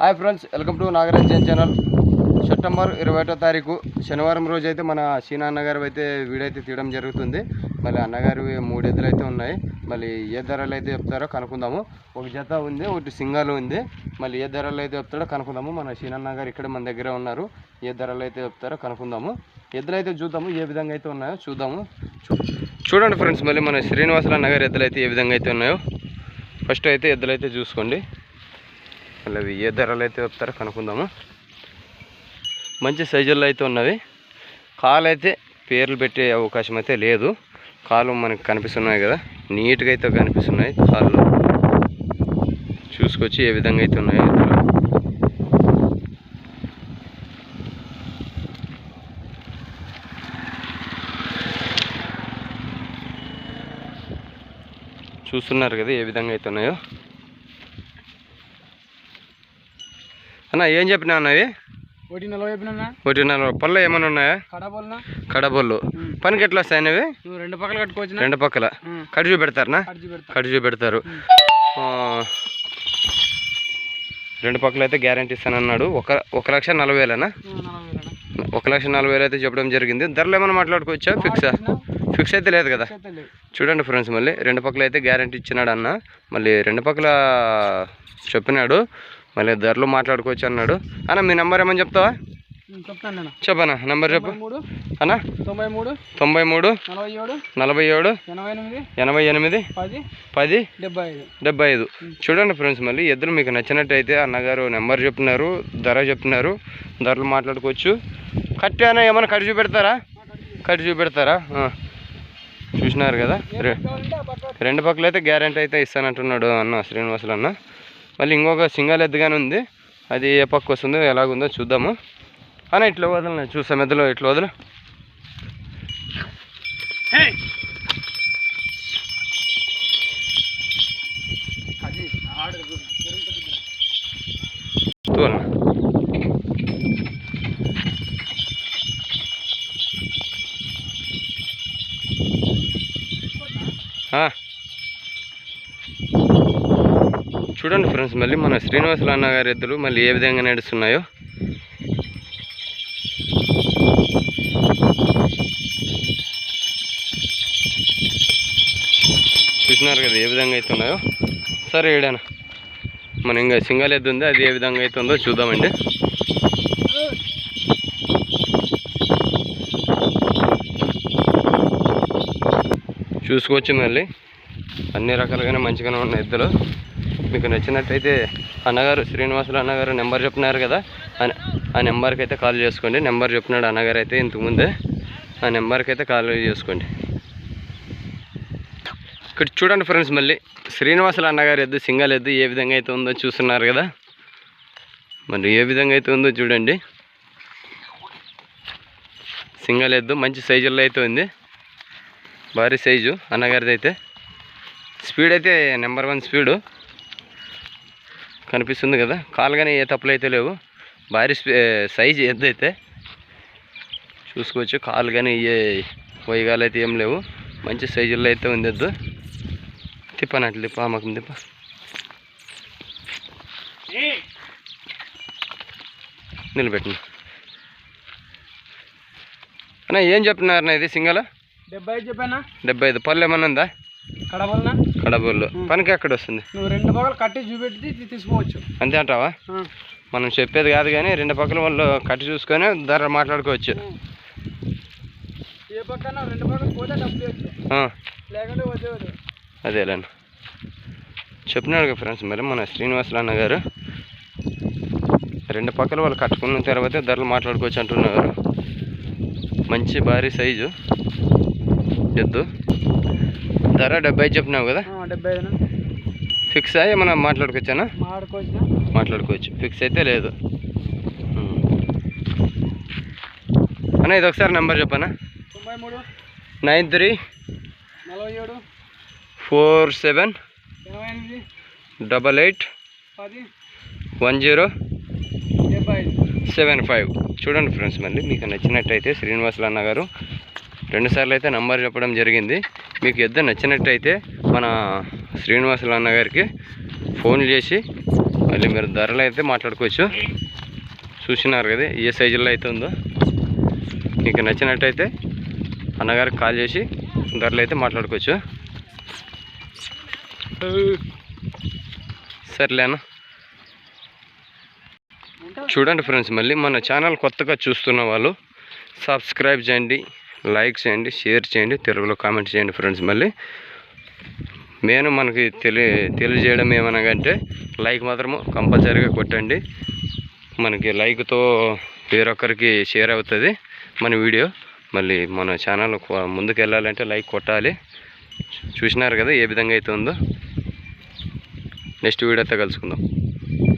Hi friends welcome to Nagaraj channel. September ఇరవై ఒకటో తారీఖు శనివారం రోజు అయితే మన సీనా అన్నగారు అయితే వీడైతే తీయడం జరుగుతుంది. మళ్ళీ అన్నగారు మూడు ఎద్దులు అయితే ఉన్నాయి. మళ్ళీ ఏ ధరలు అయితే చెప్తారో కనుక్కుందాము. ఒక జత ఉంది ఒకటి సింగాలు ఉంది. మళ్ళీ ఏ ధరలు అయితే చెప్తారో కనుక్కుందాము. మన సీనన్న గారు ఇక్కడ మన దగ్గర ఉన్నారు. ఏ ధరలు అయితే చెప్తారో కనుక్కుందాము. ఎద్దులు అయితే చూద్దాము ఏ విధంగా అయితే ఉన్నాయో చూద్దాము. చూ- చూడండి ఫ్రెండ్స్ మళ్ళీ మన శ్రీనివాసులు అన్నగారు ఎద్దులు అయితే ఏ విధంగా అయితే ఉన్నాయో. ఫస్ట్ అయితే ఎద్దులు అయితే చూసుకోండి. మళ్ళీ అవి ఏ ధరలు అయితే చెప్తారో కనుక్కుందాము. మంచి సైజుల్లో అయితే ఉన్నవి. కాలు అయితే పేర్లు పెట్టే అవకాశం అయితే లేదు. కాలు మనకు కనిపిస్తున్నాయి కదా. నీట్గా అయితే కనిపిస్తున్నాయి కాళ్ళు. చూసుకొచ్చి ఏ విధంగా అయితే ఉన్నాయి చూస్తున్నారు కదా ఏ విధంగా అయితే ఉన్నాయో. అన్న ఏం చెప్పినా అన్నవి ఒకటి నలభై చెప్పినా ఒకటి నలభై. పళ్ళు ఏమైనా ఉన్నాయా? కడబొల్లు పనికి ఎట్లా వస్తాయి అనేవి నువ్వు రెండు పక్కలు కట్టుకోవచ్చు రెండు పక్కల. కడి చూపెడతారనా? అడిచి పెడతా కడి చూపెడతారు. ఆ, రెండు పక్కల అయితే గ్యారంటీ ఇస్తానన్నాడు. ఒక ఒక లక్ష నలభై వేలనా? ఒక లక్ష నలభై వేలు అయితే చెప్పడం జరిగింది. ధరలు ఏమైనా మాట్లాడుకోవచ్చా? ఫిక్సా? ఫిక్స్ అయితే లేదు కదా? చూడండి ఫ్రెండ్స్ మళ్ళీ రెండు పక్కల అయితే గ్యారంటీ ఇచ్చినాడు అన్న. మళ్ళీ రెండు పక్కల చెప్పినాడు. మళ్ళీ ధరలు మాట్లాడుకోవచ్చు అన్నాడు. అన్న మీ నెంబర్ ఏమని చెప్తావా? చెప్పనా? నెంబర్ చెప్పు. అన్న? తొంభై మూడు తొంభై మూడు నలభై ఏడు ఎనభై ఎనిమిది పది డెబ్బై ఐదు. చూడండి ఫ్రెండ్స్ మళ్ళీ ఎద్దులు మీకు నచ్చినట్టయితే అన్నగారు నెంబర్ చెప్తున్నారు ధర చెప్తున్నారు ధరలు మాట్లాడుకోవచ్చు. కట్టి అన్న ఏమైనా కట్టి చూపెడతారా? కట్టి చూపెడతారా. చూసినారు కదా? రెండు పక్కల అయితే గ్యారంటీ అయితే ఇస్తానంటున్నాడు అన్న శ్రీనివాసులు అన్న. మళ్ళీ ఇంకొక సింగల్ ఎద్దుగానే ఉంది. అది ఏ పక్క వస్తుందో ఎలాగుందో చూద్దాము. అన్న ఇట్లా వదలను చూసాం ఎద్దులో ఇట్లా వదలు. అది చూడండి ఫ్రెండ్స్ మళ్ళీ మన శ్రీనివాసులు అన్న గారి ఎద్దులు మళ్ళీ ఏ విధంగా నడుస్తున్నాయో. చూసినారు కదా ఏ విధంగా అయితే ఉన్నాయో సరే ఏడానా మన ఇంకా సింగల్ ఎద్దు ఉంది అది ఏ విధంగా అయితే ఉందో చూద్దామండి. చూసుకోవచ్చు మళ్ళీ. అన్ని రకాలుగానే మంచిగానే ఉన్న ఎద్దులు. మీకు నచ్చినట్టయితే అన్నగారు శ్రీనివాసులు అన్నగారు నెంబర్ చెప్పినారు కదా? ఆ- నెంబర్కి అయితే కాల్ చేసుకోండి. నెంబర్ చెప్పినాడు అన్నగారు అయితే ఇంతకుముందే. ఆ నెంబర్కి అయితే కాల్ చేసుకోండి. ఇక్కడ చూడండి ఫ్రెండ్స్ మళ్ళీ. శ్రీనివాసులు అన్నగారు ఎద్దు సింగల్ ఎద్దు ఏ విధంగా అయితే ఉందో చూస్తున్నారు కదా? మరి ఏ విధంగా అయితే ఉందో చూడండి. సింగల్ ఎద్దు మంచి సైజుల్లో అయితే ఉంది. భారీ సైజు అన్నగారిది అయితే స్పీడ్ అయితే నెంబర్ వన్ స్పీడు. కనిపిస్తుంది కదా. కాలు కానీ ఏ తప్పులు అయితే లేవు. భారీ సైజు ఎద్దు అయితే చూసుకోవచ్చు. కాలు కానీ ఏ వైగాలు అయితే ఏం లేవు. మంచి సైజుల్లో అయితే ఉంది ఎద్దు తిప్పనట్లు తిప్ప మాకు తిప్ప. నిలబెట్టిన అన్న ఏం చెప్తున్నారు అన్న ఇది సింగల్? డెబ్బై ఐదు చెప్పానా డెబ్బై ఐదు. పళ్ళు ఏమన్నా ఉందా? కడబోల్నా పనికి ఎక్కడ వస్తుంది? నువ్వు రెండు పక్కలు కట్టి చూపెట్టి తీసుకోవచ్చు. అంతే అంటావా. మనం చెప్పేది కాదు కానీ రెండు పక్కల వాళ్ళు కట్టి చూసుకొని ధర మాట్లాడుకోవచ్చు. ఏ పక్కన రెండు పక్కలు పోతే లేకుంటే అదేలేండి. చెప్పినాడు కదా ఫ్రెండ్స్ మరి మన శ్రీనివాసులు అన్న గారు. రెండు పక్కల వాళ్ళు కట్టుకున్న తర్వాత ధరలు మాట్లాడుకోవచ్చు అంటున్నారు. మంచి భారీ సైజు. ఎద్దు. ధర డెబ్బై చెప్పినావు కదా? డెబ్బై ఫిక్స్ అయ్యి ఏమన్నా మాట్లాడుకోవచ్చానా? మాట్లాడుకోవచ్చు. ఫిక్స్ అయితే లేదు. అన్న ఇది ఒకసారి నెంబర్ చెప్పనా? నైన్ త్రీ నలభై ఏడు four seven double eight one zero seven five. చూడండి ఫ్రెండ్స్ మళ్ళీ మీకు నచ్చినట్టయితే శ్రీనివాసులు అన్న గారు రెండుసార్లు అయితే నంబర్ చెప్పడం జరిగింది. మీకు ఎద్దు నచ్చినట్టయితే మన శ్రీనివాసులు అన్న గారికి ఫోన్ చేసి మళ్ళీ మీరు ధరలు అయితే మాట్లాడుకోవచ్చు. చూసినారు కదా ఏ సైజులో అయితే ఉందో. మీకు నచ్చినట్టయితే అన్నగారికి కాల్ చేసి ధరలు అయితే మాట్లాడుకోవచ్చు. సర్లేనా చూడండి ఫ్రెండ్స్ మళ్ళీ మన ఛానల్ కొత్తగా చూస్తున్న వాళ్ళు సబ్స్క్రైబ్ చేయండి. లైక్ చేయండి షేర్ చేయండి తెలుగులో కామెంట్ చేయండి ఫ్రెండ్స్ మళ్ళీ. నేను మనకి తెలి తెలియజేయడం ఏమనగంటే లైక్ మాత్రము కంపల్సరీగా కొట్టండి. మనకి లైక్తో వేరొకరికి షేర్ అవుతుంది మన వీడియో. మళ్ళీ మన ఛానల్ ముందుకు వెళ్ళాలంటే లైక్ కొట్టాలి. చూసినారు కదా ఏ విధంగా అయితే ఉందో నెక్స్ట్ వీడియోతో కలుసుకుందాం.